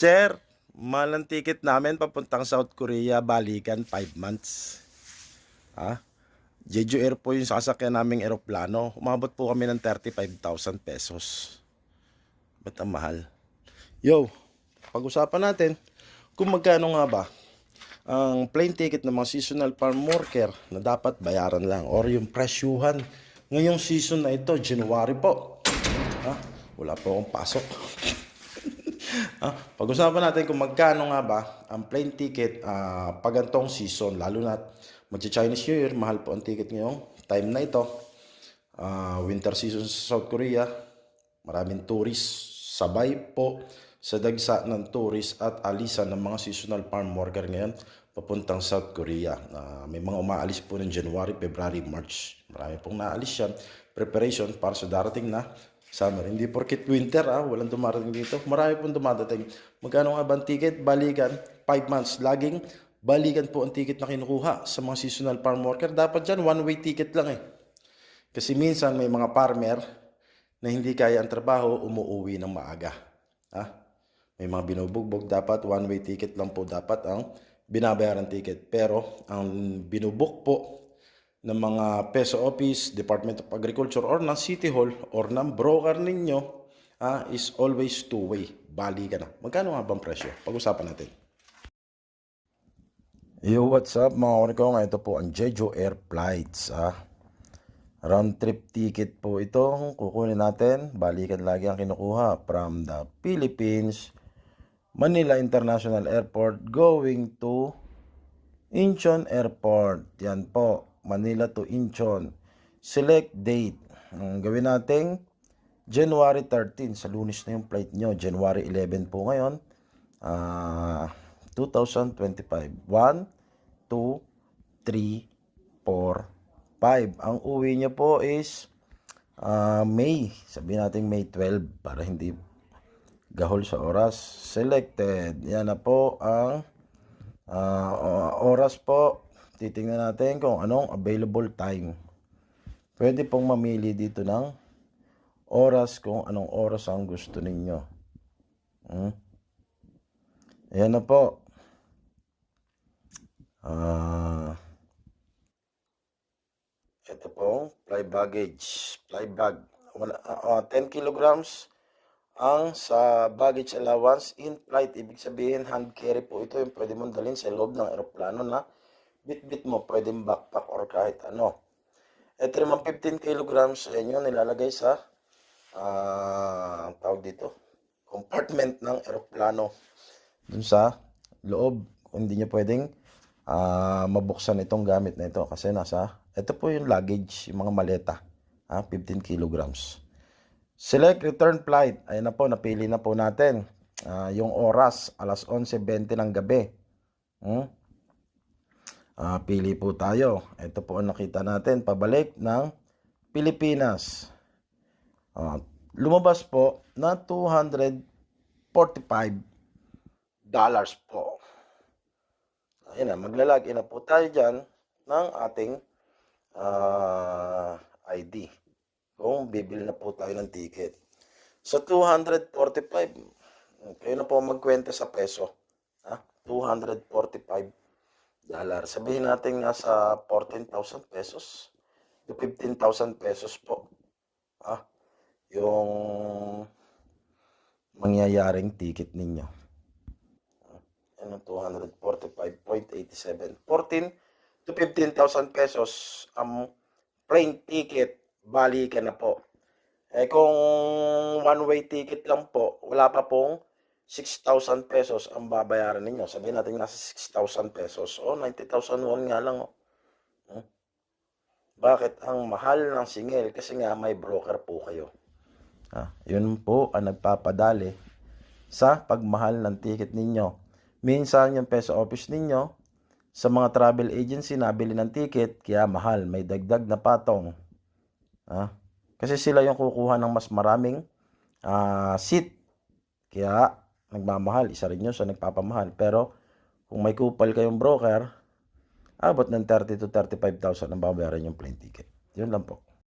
Chair, malang ticket namin papuntang South Korea, balikan 5 months. Ha? Jeju Air po yung sasakyan naming eroplano. Umabot po kami ng 35,000 pesos. Ba't ang mahal? Yo, pag-usapan natin kung magkano nga ba ang plane ticket ng mga seasonal farm worker na dapat bayaran lang or yung presyuhan ngayong season na ito, January po. Ha? Wala po akong pasok. Ah, pag-usapan natin kung magkano nga ba ang plane ticket ah, pag gantong season, lalo na magcha-Chinese New Year, mahal po ang ticket ngayong time na ito. Ah, winter season sa South Korea, maraming tourist, sabay po sa dagsa ng tourist at alisan ng mga seasonal farm worker ngayon papuntang South Korea. Ah, may mga umaalis po ng January, February, March. Marami pong naalis yan. Preparation para sa darating na summer. Hindi porkit winter, ah, walang dumarating dito. Marami pong dumadating. Magkano nga ba ang ticket? Balikan, 5 months. Laging balikan po ang ticket na kinukuha sa mga seasonal farm worker. Dapat dyan, one-way ticket lang eh. Kasi minsan may mga farmer na hindi kaya ang trabaho, umuwi ng maaga. Ha? May mga binubugbog, dapat one-way ticket lang po dapat ang binabayaran ticket. Pero ang binubuk po ng mga peso office, Department of Agriculture or ng City Hall or ng broker ninyo ah, is always two-way. Bali ka na. Magkano nga bang presyo? Pag-usapan natin. Yo, what's up mga ko? Ito po ang Jeju Air Flights. Ah. Round trip ticket po ito. Kukunin natin. Balikan lagi ang kinukuha from the Philippines, Manila International Airport going to Incheon Airport. Yan po. Manila to Incheon. Select date. Ang gawin natin January 13. Sa lunes na yung flight nyo. January 11 po ngayon. Ah... 2025. 1, 2, 3, 4, 5. Ang uwi niya po is ah, May. Sabihin natin May 12 para hindi gahol sa oras. Selected. Yan na po ang ah, oras po. Titingnan natin kung anong available time. Pwede pong mamili dito ng oras kung anong oras ang gusto ninyo. Hmm? Ayan na po. Ah. ito po, fly baggage, fly bag. Wala, ah, ah, 10 kilograms ang sa baggage allowance in flight. Ibig sabihin, hand carry po ito yung pwede mong dalhin sa loob ng aeroplano na bit-bit mo, pwedeng backpack or kahit ano. Ito naman 15 kilograms sa inyo nilalagay sa ang tawag dito, compartment ng aeroplano dun sa loob. Hindi niya pwedeng ah, mabuksan itong gamit na ito kasi nasa, ito po yung luggage, yung mga maleta, ah, 15 kilograms. Select return flight. Ayan na po, napili na po natin. Ah, yung oras, alas 11.20 ng gabi. Hmm? Ah, pili po tayo. Ito po ang nakita natin, pabalik ng Pilipinas. Ah, lumabas po na 245 dollars po. Ayan na, maglalagay na po tayo dyan ng ating ah, ID. Kung bibili na po tayo ng ticket. Sa 245, kayo na po magkwenta sa peso. Ha? 245 dollar. Sabihin natin nasa 14,000 pesos. To 15,000 pesos po. Ha? Yung mangyayaring ticket ninyo. Ano, 245.87. 14 to 15,000 pesos ang plane ticket. Bali ka na po. Eh kung one-way ticket lang po, wala pa pong 6,000 pesos ang babayaran ninyo. Sabihin natin nasa 6,000 pesos. O, 90,000 won nga lang. Oh. Hmm? Bakit ang mahal ng singil? Kasi nga may broker po kayo. Ah, yun po ang nagpapadali sa pagmahal ng ticket ninyo. Minsan yung peso office ninyo sa mga travel agency nabili ng ticket kaya mahal, may dagdag na patong. Ah, kasi sila yung kukuha ng mas maraming ah, seat. Kaya nagmamahal, isa rin yun sa nagpapamahal. Pero kung may kupal kayong broker, abot ng 30 to 35,000 ang babayaran yung plane ticket. Yun lang po.